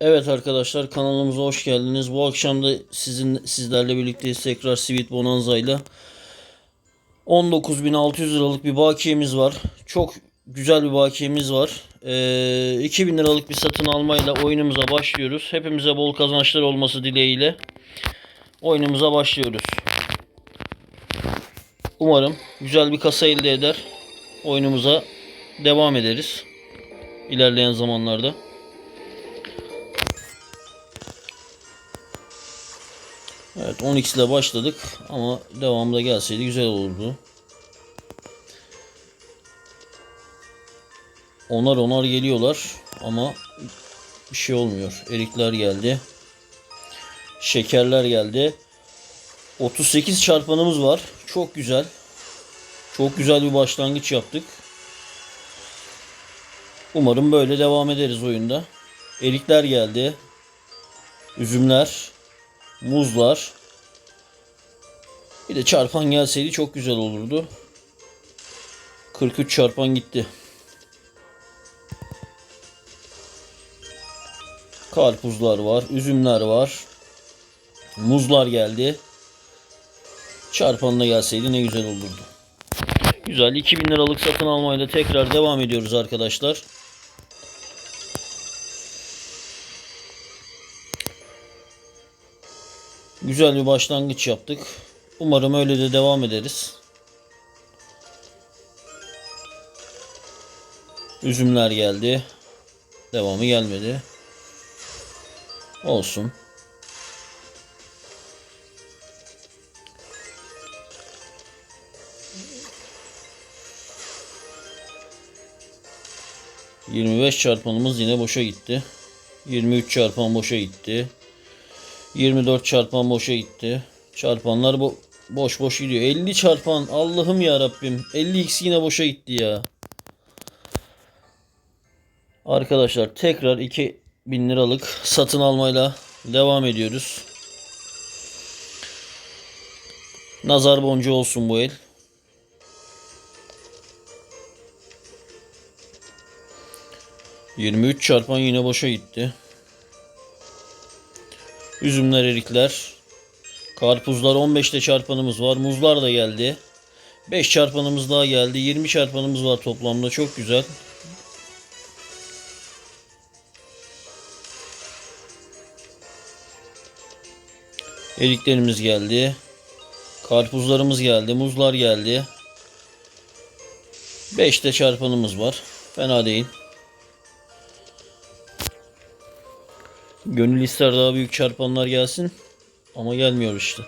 Evet arkadaşlar kanalımıza hoş geldiniz. Bu akşam da sizin sizlerle birlikteyiz tekrar Sweet Bonanza ile 19.600 liralık bir bakiyemiz var. Çok güzel bir bakiyemiz var. Ee, 2000 liralık bir satın almayla oyunumuza başlıyoruz. Hepimize bol kazançlar olması dileğiyle oyunumuza başlıyoruz. Umarım güzel bir kasa elde eder. Oyunumuza devam ederiz. ilerleyen zamanlarda. Evet 10x ile başladık ama devamında gelseydi güzel olurdu. Onar onar geliyorlar ama bir şey olmuyor. Erikler geldi. Şekerler geldi. 38 çarpanımız var. Çok güzel. Çok güzel bir başlangıç yaptık. Umarım böyle devam ederiz oyunda. Erikler geldi. Üzümler. Muzlar. Bir de çarpan gelseydi çok güzel olurdu. 43 çarpan gitti. Karpuzlar var, üzümler var. Muzlar geldi. Çarpan da gelseydi ne güzel olurdu. Güzel 2000 liralık satın almayla tekrar devam ediyoruz arkadaşlar. Güzel bir başlangıç yaptık. Umarım öyle de devam ederiz. Üzümler geldi. Devamı gelmedi. Olsun. Yirmi beş çarpanımız yine boşa gitti. Yirmi üç çarpan boşa gitti. 24 çarpan boşa gitti. Çarpanlar bo boş boş gidiyor. 50 çarpan Allah'ım ya Rabbim. 50x yine boşa gitti ya. Arkadaşlar tekrar 2000 liralık satın almayla devam ediyoruz. Nazar boncuğu olsun bu el. Yirmi üç çarpan yine boşa gitti. Üzümler, erikler. Karpuzlar 15'te çarpanımız var. Muzlar da geldi. 5 çarpanımız daha geldi. 20 çarpanımız var toplamda. Çok güzel. Eriklerimiz geldi. Karpuzlarımız geldi. Muzlar geldi. 5'te çarpanımız var. Fena değil. Gönül ister daha büyük çarpanlar gelsin. Ama gelmiyor işte.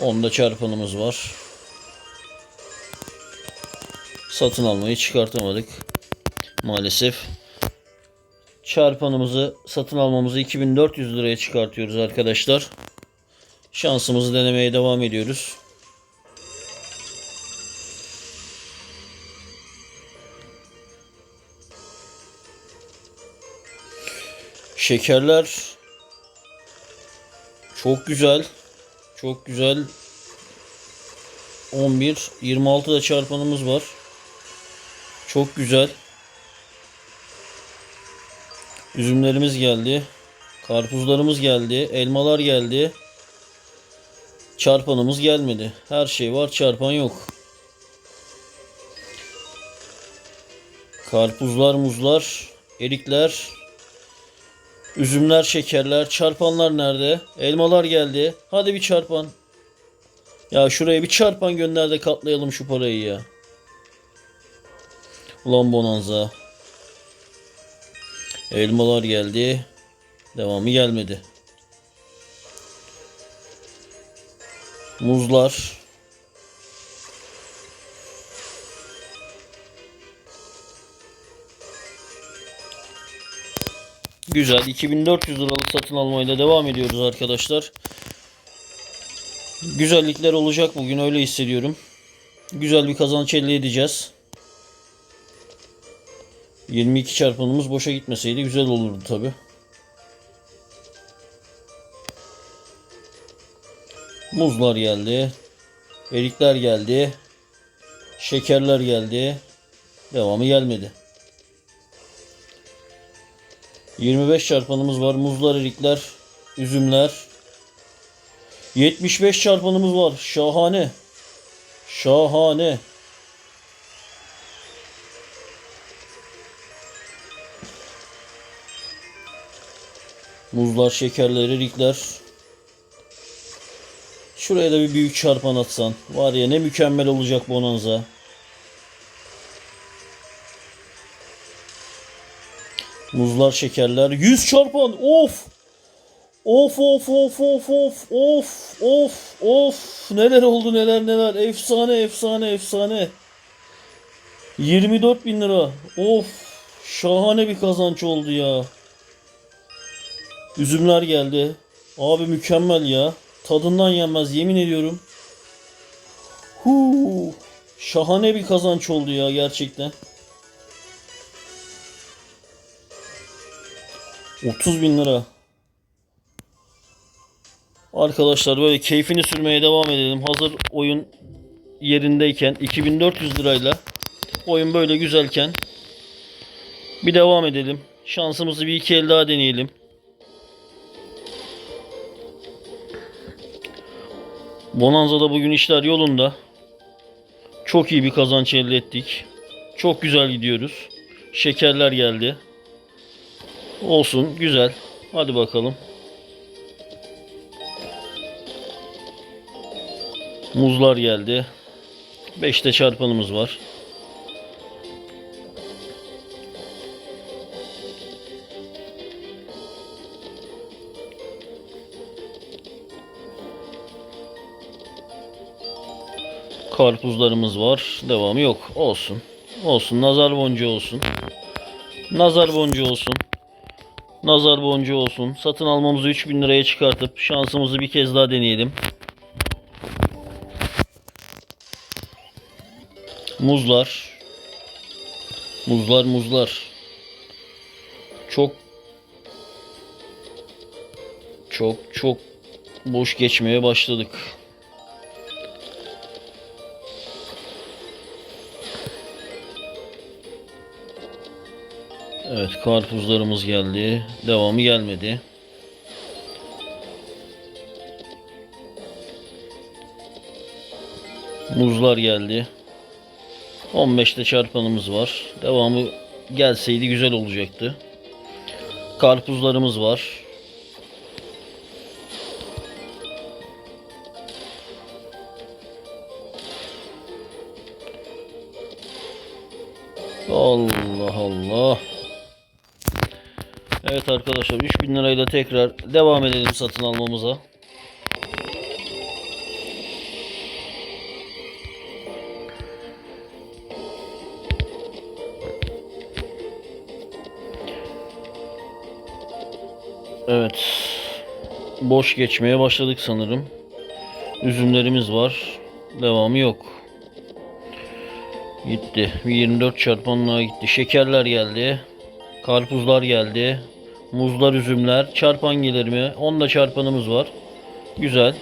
Onda çarpanımız var. Satın almayı çıkartamadık. Maalesef. Çarpanımızı satın almamızı 2400 liraya çıkartıyoruz arkadaşlar. Şansımızı denemeye devam ediyoruz. Şekerler çok güzel. Çok güzel. 11 26 da çarpanımız var. Çok güzel. Üzümlerimiz geldi. Karpuzlarımız geldi. Elmalar geldi. Çarpanımız gelmedi. Her şey var, çarpan yok. Karpuzlar, muzlar, erikler, Üzümler, şekerler, çarpanlar nerede? Elmalar geldi. Hadi bir çarpan. Ya şuraya bir çarpan gönder de katlayalım şu parayı ya. Ulan bonanza. Elmalar geldi. Devamı gelmedi. Muzlar. Güzel. 2400 liralık satın almayla devam ediyoruz arkadaşlar. Güzellikler olacak bugün öyle hissediyorum. Güzel bir kazanç elde edeceğiz. 22 çarpanımız boşa gitmeseydi güzel olurdu tabi. Muzlar geldi. Erikler geldi. Şekerler geldi. Devamı gelmedi. 25 çarpanımız var. Muzlar, erikler, üzümler. 75 çarpanımız var. Şahane. Şahane. Muzlar, şekerler, erikler. Şuraya da bir büyük çarpan atsan. Var ya ne mükemmel olacak bonanza. Muzlar, şekerler. 100 çarpan. Of. Of of of of of of of of. Neler oldu neler neler. Efsane efsane efsane. 24 bin lira. Of. Şahane bir kazanç oldu ya. Üzümler geldi. Abi mükemmel ya. Tadından yenmez yemin ediyorum. Huu. Şahane bir kazanç oldu ya gerçekten. 30 bin lira. Arkadaşlar böyle keyfini sürmeye devam edelim. Hazır oyun yerindeyken 2400 lirayla oyun böyle güzelken bir devam edelim. Şansımızı bir iki el daha deneyelim. Bonanza'da bugün işler yolunda. Çok iyi bir kazanç elde ettik. Çok güzel gidiyoruz. Şekerler geldi. Olsun güzel. Hadi bakalım. Muzlar geldi. 5'te çarpanımız var. Karpuzlarımız var. Devamı yok. Olsun. Olsun. Nazar boncuğu olsun. Nazar boncuğu olsun. Nazar boncuğu olsun. Satın almamızı 3000 liraya çıkartıp şansımızı bir kez daha deneyelim. Muzlar. Muzlar muzlar. Çok çok çok boş geçmeye başladık. Evet karpuzlarımız geldi. Devamı gelmedi. Muzlar geldi. 15'te çarpanımız var. Devamı gelseydi güzel olacaktı. Karpuzlarımız var. Allah Allah. Evet arkadaşlar 3000 lirayla tekrar devam edelim satın almamıza. Evet. Boş geçmeye başladık sanırım. Üzümlerimiz var. Devamı yok. Gitti. Bir 24 çarpanlığa gitti. Şekerler geldi. Karpuzlar geldi. Muzlar, üzümler. Çarpan gelir mi? Onda çarpanımız var. Güzel.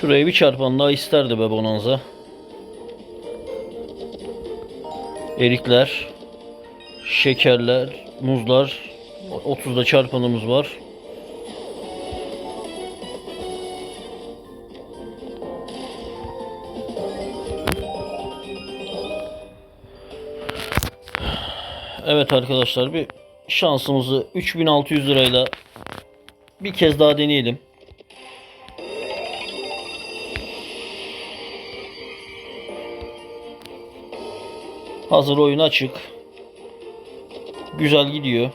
Şuraya bir çarpan daha isterdi be bonanza. Erikler. Şekerler. Muzlar. 30'da çarpanımız var. Evet arkadaşlar bir şansımızı 3600 lirayla bir kez daha deneyelim. Hazır oyun açık. Güzel gidiyor.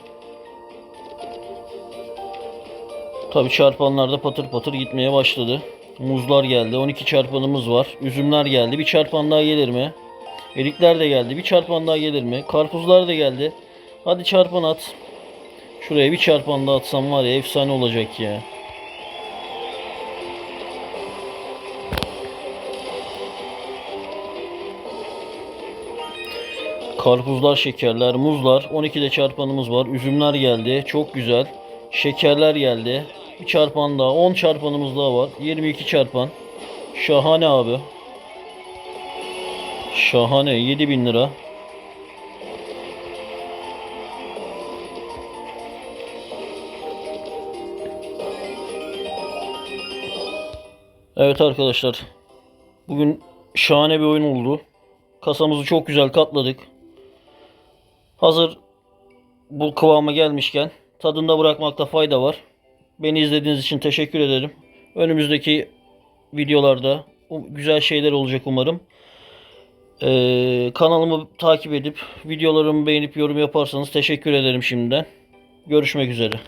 Tabi çarpanlar da patır patır gitmeye başladı. Muzlar geldi. 12 çarpanımız var. Üzümler geldi. Bir çarpan daha gelir mi? Erikler de geldi. Bir çarpan daha gelir mi? Karpuzlar da geldi. Hadi çarpan at. Şuraya bir çarpan daha atsam var ya efsane olacak ya. Karpuzlar, şekerler, muzlar. 12'de çarpanımız var. Üzümler geldi. Çok güzel. Şekerler geldi. Bir çarpan daha. 10 çarpanımız daha var. 22 çarpan. Şahane abi. Şahane 7000 lira. Evet arkadaşlar. Bugün şahane bir oyun oldu. Kasamızı çok güzel katladık. Hazır bu kıvama gelmişken tadında bırakmakta fayda var. Beni izlediğiniz için teşekkür ederim. Önümüzdeki videolarda güzel şeyler olacak umarım. Ee, kanalımı takip edip videolarımı beğenip yorum yaparsanız teşekkür ederim şimdiden. Görüşmek üzere.